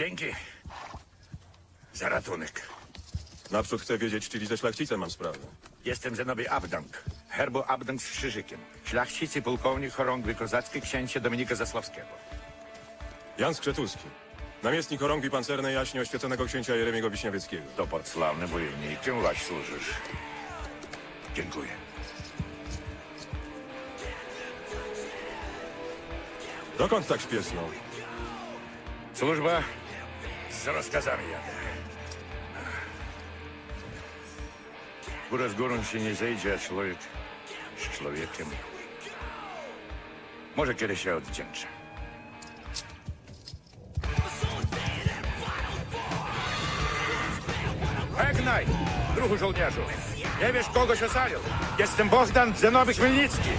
Dzięki za ratunek. Naprzód chcę wiedzieć, czyli ze szlachcicem mam sprawę. Jestem Zenobi Abdank. Herbo Abdank z krzyżykiem. Szlachcicy, pułkownik chorągwi kozackiej księcia Dominika Zasławskiego. Jan Skrzetulski. Namiestnik chorągwi pancernej jaśnie oświeconego księcia Jeremiego Wiśniowieckiego. To pod sławnym wojownikiem waś służysz. Dziękuję. Dokąd tak śpieszno? Służba z rozkazami jadę. Góra z górą się nie zejdzie, a człowiek z człowiekiem. Może kiedyś się odwdzięczę. Żegnaj, druhu żołnierzu. Nie wiesz, kogo się ocalił. Jestem Bogdan Zenowy Chmielnicki.